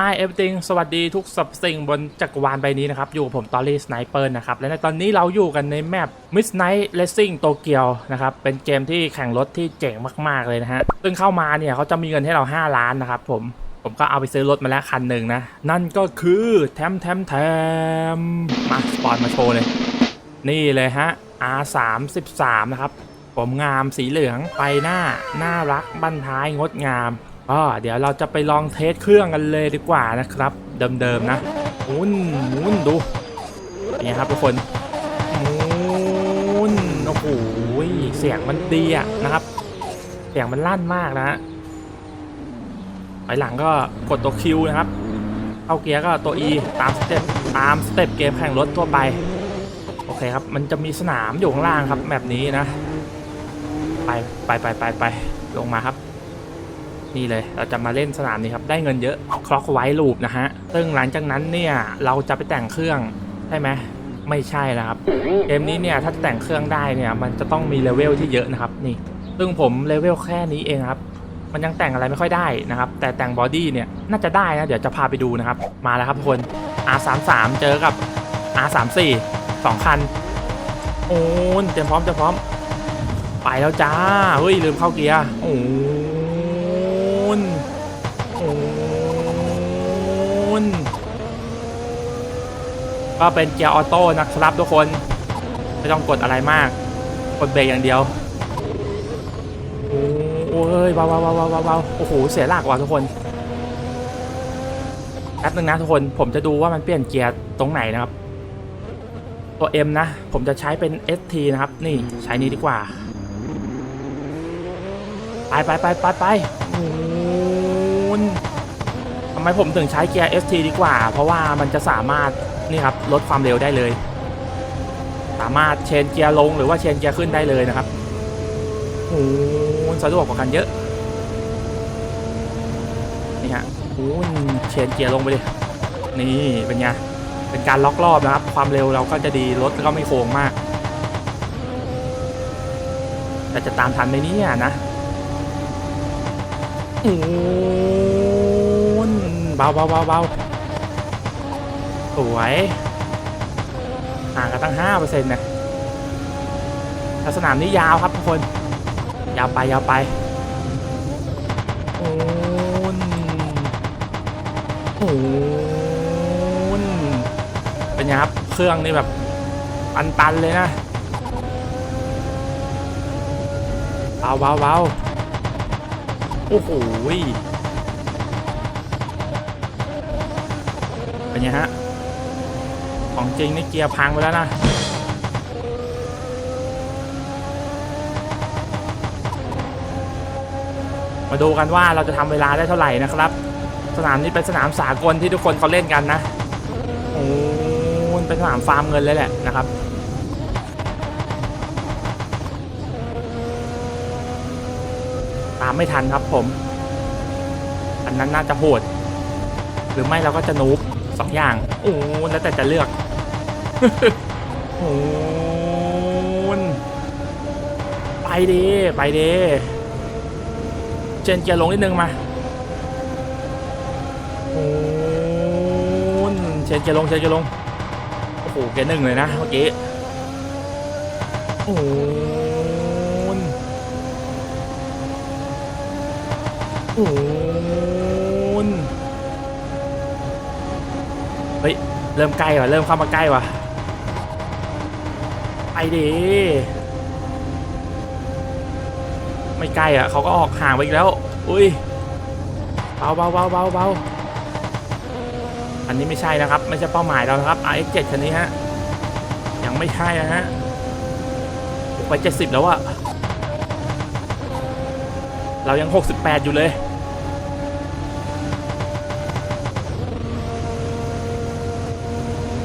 Hi everything สวัสดีทุกสับสิ่งบนจักรวาลใบนี้นะครับ อยู่กับผมตอรี่สไนเปอร์นะครับ และในตอนนี้เราอยู่กันในแมป Midnight Racing Tokyo นะครับ เป็นเกมที่แข่งรถที่เจ๋งมาก ๆ เลยนะฮะ ซึ่งเข้ามาเนี่ยเขาจะมีเงินให้เรา 5 ล้านนะครับผม ผมก็เอาไปซื้อรถมาแล้วคันหนึ่งนะ นั่นก็คือแทมแทมแทมมาสปอนมาโชว์เลย นี่เลยฮะ R33 นะครับ ผมงามสีเหลืองไปหน้าน่ารักบั้นท้ายงดงาม ก็เดี๋ยวเราจะไปลองเทสเครื่องกันเลยดีกว่านะครับ เดิมๆนะหมุนหมุนดูนี่ครับทุกคนหมุนโอ้โหเสียงมันดีอะนะครับ เสียงมันลั่นมากนะฮะไปหลังก็กดตัว Q นะครับ เข้าเกียร์ก็ตัว E ตามสเต็ปตามสเต็ปเกมแข่งรถทั่วไป โอเคครับ มันจะมีสนามอยู่ข้างล่างครับแบบนี้นะ ไปไปไปไปไปลงมาครับ นี่เลยเราจะมาเล่นสนามนี้ครับ ได้เงินเยอะคล็อกไว้ลูปนะฮะซึ่งหลังจากนั้นเนี่ยเราจะไปแต่งเครื่องใช่ไหมไม่ใช่นะครับ เกมนี้เนี่ยถ้าแต่งเครื่องได้เนี่ยมันจะต้องมีเลเวลที่เยอะนะครับนี่ ซึ่งผมเลเวลแค่นี้เองครับ มันยังแต่งอะไรไม่ค่อยได้นะครับ แต่แต่งบอดี้เนี่ยน่าจะได้นะเดี๋ยวจะพาไปดูนะครับ มาแล้วครับทุกคน R33 เจอกับ R34 สองคัน โอ้เตรียมพร้อมเตรียมพร้อม ไปแล้วจ้า เฮ้ยลืมเข้าเกียร์ โอ้นโอ้น ก็เป็นเกียร์ออโต้นะครับทุกคนไม่ต้องกดอะไรมาก กดเบรกอย่างเดียว โอ้ยว้าวว้าวว้าวว้าวว้าวโอ้โห เสียหลักว่ะทุกคนแป๊บนึงนะทุกคน ผมจะดูว่ามันเปลี่ยนเกียร์ตรงไหนนะครับ ตัว M นะ ผมจะใช้เป็น ST นะครับ นี่ใช้นี้ดีกว่า ไปไปไปไปไปทำไมผมถึงใช้เกียร์ ST ดีกว่า เพราะว่ามันจะสามารถ นี่ครับลดความเร็วได้เลย สามารถเชนเกียร์ลงหรือว่าเชนเกียร์ขึ้นได้เลยนะครับโอ้สะดวกกว่ากันเยอะ นี่ฮะโอ้เชนเกียร์ลงไปเลยนี่เป็นไงเป็นการล็อกรอบนะครับ ความเร็วเราก็จะดีรถก็ไม่โค้งมาก แต่จะตามทันไหมเนี่ยนะโอ้เบาเบาเบาเบา สวยห่างกันตั้งห้าเปอร์เซ็นต์นะแต่สนามนี้ยาวครับทุกคน ยาวไปยาวไปโอ้นโอ้นเป็นไงครับ เครื่องนี่แบบตันๆเลยนะเบาเบาเบาโอ้โหเป็นไงฮะ ของจริงนี่เกียร์พังไปแล้วนะมาดูกันว่าเราจะทำเวลาได้เท่าไหร่นะครับ สนามนี้เป็นสนามสากลที่ทุกคนเขาเล่นกันนะโอ้มันเป็นสนามฟาร์มเงินเลยแหละนะครับตามไม่ทันครับผม อันนั้นน่าจะโหด หรือไม่เราก็จะนูบสองอย่าง โอ้แล้วแต่จะเลือก โอนไปดีไปดีเจนเกียร์ลงนิดนึงมาโอ้นเชนเกียร์ลงเชนเกียร์ลง โอ้โหเกียร์หนึ่งเลยนะเมื่อกี้ โอ้นโอ้นเฮ้ย เริ่มใกล้ว่ะ เริ่มเข้ามาใกล้ว่ะ ไปดิไม่ใกล้อะเขาก็ออกห่างไปอีกแล้ว อุ้ยเบาเบาเบาเบาเบาอันนี้ไม่ใช่นะครับ ไม่ใช่เป้าหมายเรานะครับ RX7 คันนี้ฮะยังไม่ใช่นะฮะไป70แล้วอะเรายัง68อยู่เลย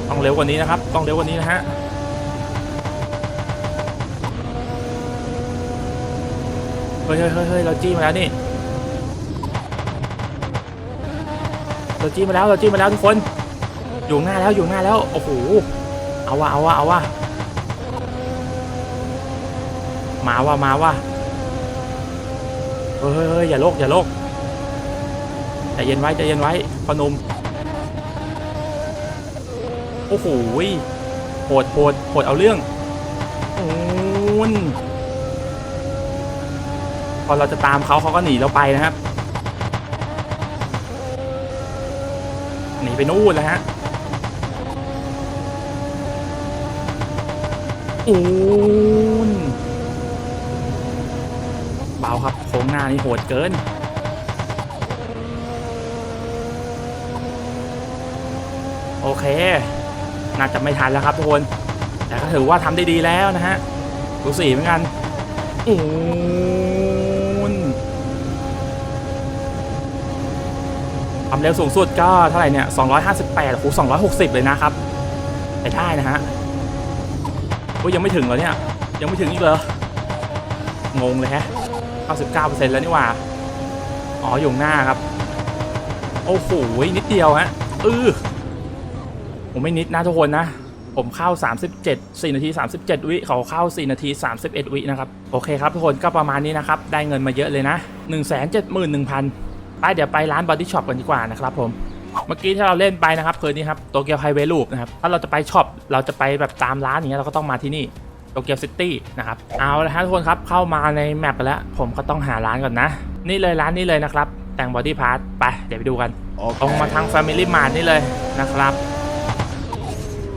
ต้องเร็วกว่านี้นะครับ ต้องเร็วกว่านี้นะฮะ เฮ้ยเฮ้ยเฮ้ยเราจี้มาแล้วนี่เราจี้มาแล้วเราจี้มาแล้วทุกคนอยู่หน้าแล้วอยู่หน้าแล้วโอ้โหเอาวะเอาวะเอาวะมาว่ะมาว่ะเฮ้ยเฮ้ยเฮ้ยอย่าโลกอย่าโลกใจเย็นไว้ใจเย็นไว้พนมโอ้โหโหดโหดโหดเอาเรื่องโอ้น อเราจะตามเขาเขาก็หนีเราไปนะครับหนีไปนู่นแล้วฮะโอ้นเบาครับโค้งหน้านี่โหดเกินโอเค น่าจะไม่ทันแล้วครับทุกคน แต่ก็ถือว่าทำได้ดีแล้วนะฮะดูสีเหมือนกันโอ้น ความเร็วสูงสุดก็เท่าไหร่เนี่ย 258โอ้โห260 เลยนะครับ ไปได้นะฮะโอ้ยยังไม่ถึงเหรอเนี่ย ยังไม่ถึงอีกเหรอ งงเลยฮะ 99%แล้วนี่หว่า อ๋ออยู่ข้างหน้าครับ โอ้โห นิดเดียวฮะเออผมไม่นิดนะทุกคนนะ ผมเข้า 37 4 นาที 37 วิเขาเข้า 4 นาที 31 วินะครับ โอเคครับทุกคนก็ประมาณนี้นะครับ ได้เงินมาเยอะเลยนะ 171,000 ไปเดี๋ยวไปร้านบอดี้ช็อปกันดีกว่านะครับผมเมื่อกี้ที่เราเล่นไปนะครับคือนี่ครับโตเกียวไฮเวย์ลูปนะครับถ้าเราจะไปช็อปเราจะไปแบบตามร้านอย่างเงี้ยเราก็ต้องมาที่นี่โตเกียวซิตี้นะครับเอาละฮะทุกคนครับเข้ามาในแมปไปแล้ว ผมก็ต้องหาร้านก่อนนะ นี่เลยร้านนี้เลยนะครับ แต่งบอดี้พาร์ทไปเดี๋ยวไปดูกันตรงมาทาง Family Mart นี่เลยนะครับ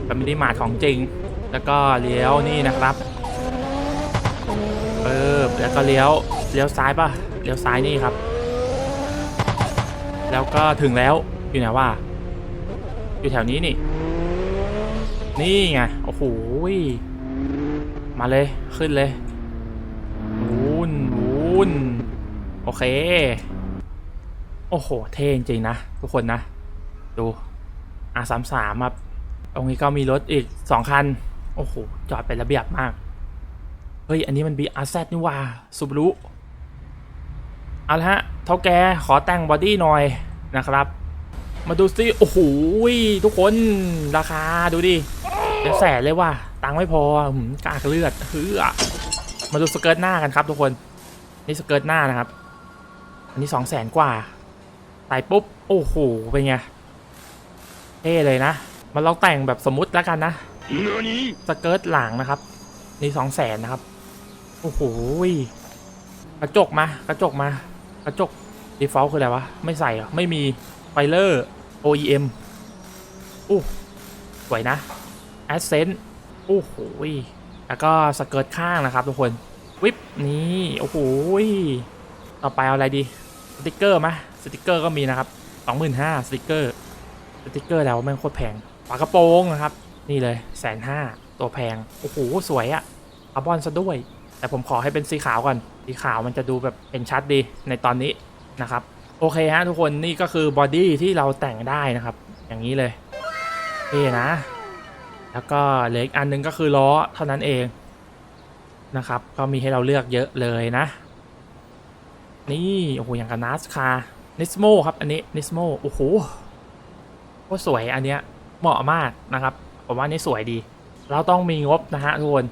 Family Mart ของจริง แล้วก็เลี้ยวนี่นะครับเออแล้วก็เลี้ยวเลี้ยวซ้ายป่ะเลี้ยวซ้ายนี่ครับ แล้วก็ถึงแล้วอยู่ไหนวะอยู่แถวนี้นี่ นี่ไงโอ้โหมาเลยขึ้นเลยวูนวูนโอเค โอ้โห เท่จริงนะ ทุกคนนะ ดู R33 ครับตรงนี้ก็มีรถอีก2คัน โอ้โห จอดเป็นระเบียบมาก เฮ้ย อันนี้มัน BRZ นี่ว่าซูบรุเอาละฮะ เท่าแกขอแต่งบอดี้หน่อย นะครับ มาดูซิโอ้โหทุกคนราคาดูดิเป็นแสนเลยว่ะตังค์ไม่พอหืมกากเลือดเฮือมาดูสเกิร์ตหน้ากันครับ ทุกคนนี่สเกิร์ตหน้านะครับ อันนี้สองแสนกว่าใส่ปุ๊บโอ้โหเป็นไงเท่เลยนะมันลองแต่งแบบสมมุติแล้วกันนะสเกิร์ตหลังนะครับ นี่สองแสนนะครับ โอ้โหกระจกมากระจกมากระจก default คืออะไรวะ ไม่ใส่หรอ ไม่มีไฟเลอร์ OEM อู้สวยนะ Accent โอ้โหแล้วก็สเกิร์ตข้างนะครับทุกคนวิปนี่โอ้โหต่อไปเอาอะไรดีสติกเกอร์มะสติกเกอร์ก็มีนะครับ25,000สติกเกอร์สติกเกอร์แล้วแม่งโคตรแพงฝากระโปรงนะครับ นี่เลยแสนห้าตัวแพง โอ้โห สวยอะคาร์บอนซะด้วย แต่ผมขอให้เป็นสีขาวก่อน สีขาวมันจะดูแบบเป็นชัดดีในตอนนี้ นะครับ โอเคฮะทุกคนนี่ก็คือบอดี้ที่เราแต่งได้นะครับ อย่างนี้เลยเท่นะ แล้วก็เหลืออีกอันหนึงก็คือล้อเท่านั้นเองนะครับ ก็มีให้เราเลือกเยอะเลยนะ นี่โอ้โหอย่างกับนัสคานิสโมครับอันนี้นิสโมโอ้โหโคตรสวยอันเนี้ยเหมาะมากนะครับผมว่านี่สวยดี เราต้องมีงบนะฮะทุกคน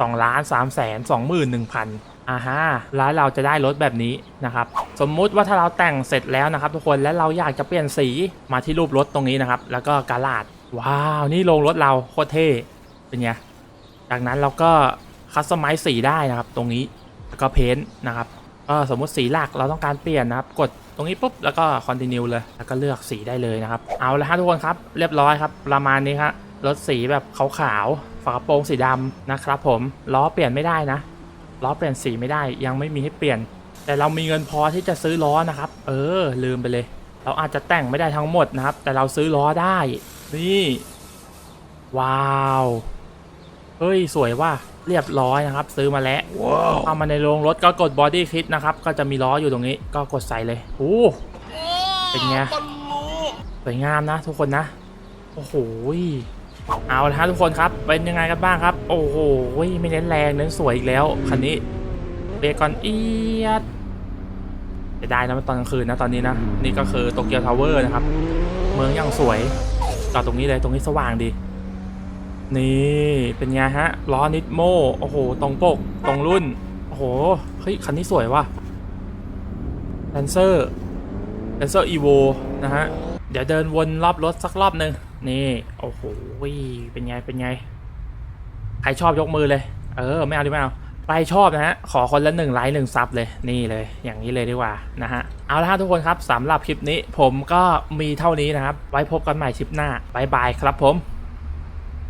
สองล้านสามแสนสองหมื่นหนึ่งพันอ่าฮะแล้วเราจะได้รถแบบนี้นะครับ สมมุติว่าถ้าเราแต่งเสร็จแล้วนะครับ ทุกคนและเราอยากจะเปลี่ยนสีมาที่รูปรถตรงนี้นะครับ แล้วก็กาลาดว้าวนี่ลงรถเราโคตรเท่เป็นไงจากนั้นเราก็คัสตอมไมซ์สีได้นะครับ ตรงนี้แล้วก็เพ้นท์นะครับก็สมมุติสีหลักเราต้องการเปลี่ยนนะครับ กดตรงนี้ปุ๊บแล้วก็ continue เลย แล้วก็เลือกสีได้เลยนะครับ เอาละฮะทุกคนครับ เรียบร้อยครับ ประมาณนี้ครับรถสีแบบขาวๆฝากระโปรงสีดำนะครับ ผมล้อเปลี่ยนไม่ได้นะล้อเปลี่ยนสีไม่ได้ยังไม่มีให้เปลี่ยน แต่เรามีเงินพอที่จะซื้อล้อนะครับ เออ ลืมไปเลย เราอาจจะแต่งไม่ได้ทั้งหมดนะครับ แต่เราซื้อล้อได้ นี่ ว้าวเฮ้ย สวยว่ะเรียบร้อยนะครับ ซื้อมาแล้วเข้ามาในโรงรถก็กดบอดี้คิดนะครับ ก็จะมีล้ออยู่ตรงนี้ ก็กดใส่เลยโอ้เป็นไงสวยงามนะ ทุกคนนะ โอ้โหเอาละฮะทุกคนครับ เป็นยังไงกันบ้างครับ โอ้โหไม่เน้นแรงเน้นสวยอีกแล้วคันนี้ เบรกก่อนเอียดจะได้นะตอนกลางคืนนะตอนนี้นะ นี่ก็คือโตเกียวทาวเวอร์นะครับ เมืองอย่างสวยจอดตรงนี้เลยตรงนี้สว่างดี นี่เป็นไงฮะล้อนิดโมโอ้โห ตรงปก ตรงรุ่น โอ้โห เฮ้ย คันนี้สวยว่ะแลนเซอร์แลนเซอร์อีโวนะฮะ เดี๋ยวเดินวนรอบรถสักรอบหนึ่งนี่ โอ้โหเป็นไงเป็นไง ใครชอบยกมือเลย เออ ไม่เอาดิไม่เอา ใครชอบนะฮะ ขอคนละหนึ่งไลค์หนึ่งซับเลยนี่เลย อย่างนี้เลยดีกว่านะฮะ เอาละฮะทุกคนครับสำหรับคลิปนี้ผมก็มีเท่านี้นะครับ ไว้พบกันใหม่คลิปหน้าบายบายครับผม